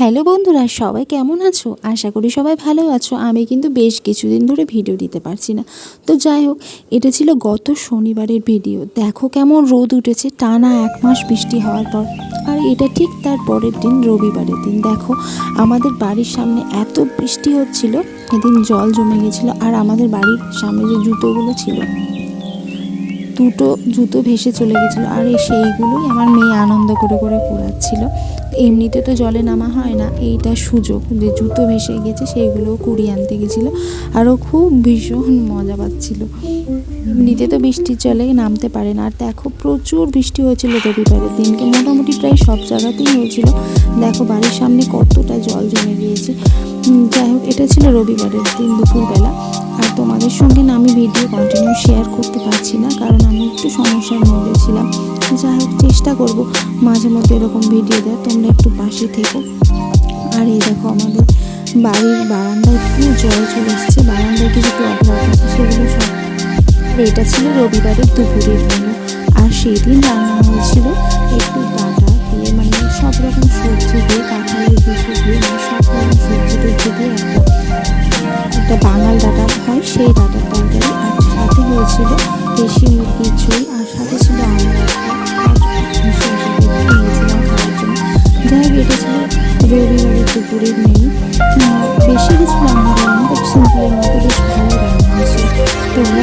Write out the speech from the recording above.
Hello বন্ধুরা, সবাই কেমন আছো? আশা করি সবাই ভালো আছো। আমি কিন্তু বেশ কিছুদিন ধরে ভিডিও দিতে পারছি না। তো যাই হোক, এটা ছিল গত শনিবারের ভিডিও। দেখো কেমন রোদ উঠেছে, টানা এক মাস বৃষ্টি হওয়ার পর। আর এটা ঠিক তার পরের দিন, রবিবারের দিন। দেখো, আমাদের বাড়ির সামনে এত বৃষ্টি হচ্ছিল, এদিন জল জমে গেছিল, আর আমাদের বাড়ির সামনে যে জুতোগুলো ছিল। দুটো জুতো ভেসে চলে গেছিল। আর সেইগুলোই আমার মেয়ে আনন্দ করে করে কুড়াচ্ছিল। এমনিতে তো জলে নামা হয় না, এইটা সুযোগ যে জুতো ভেসে গেছে সেইগুলো কুড়িয়ে আনতে গেছিল। আরও খুব ভীষণ মজা পাচ্ছিল। এমনিতে তো বৃষ্টির জলে নামতে পারে না। আর দেখো প্রচুর বৃষ্টি হয়েছিল রবিবারের দিনকে। মোটামুটি প্রায় সব জায়গাতেই হয়েছিল। দেখো বাড়ির সামনে কতটা জল জমে গিয়েছে। যাই হোক, এটা ছিল রবিবারের দিন দুপুরবেলা। আর তোমাদের সঙ্গে না আমি ভিডিও কন্টিনিউ শেয়ার করতে পারছি না, কারণ আমি একটু সমস্যার মধ্যে ছিলাম। যাই হোক, চেষ্টা করব মাঝে মধ্যে এরকম ভিডিও দেওয়ার, তোমরা একটু পাশে থেকো। আর এই দেখো আমাদের বাড়ির বারান্দায় পুরো জল চলে এসছে, বারান্দায় কিছু টব আছে, সেগুলো সব। এটা ছিল রবিবারের দুপুরের মেনু আর সেই দিন রান্না হয়েছিল একটু ডাটা দিয়ে মানে সব রকম সবজি দিয়ে, কাঁঠালের দিয়ে একটা বাঙাল ডাটা হয়, সেই ডাটার তরকারি আর সাথে হয়েছিল। দেশি মুরগির ঝুল আর সাথে ছিল আমরা যাই হোক, এটা ছিল রবিবারের দুপুরের মেনু বেশি কিছু রান্না সিম্পলের মতো বেশ ভালো রান্না হয়েছে। তোমরা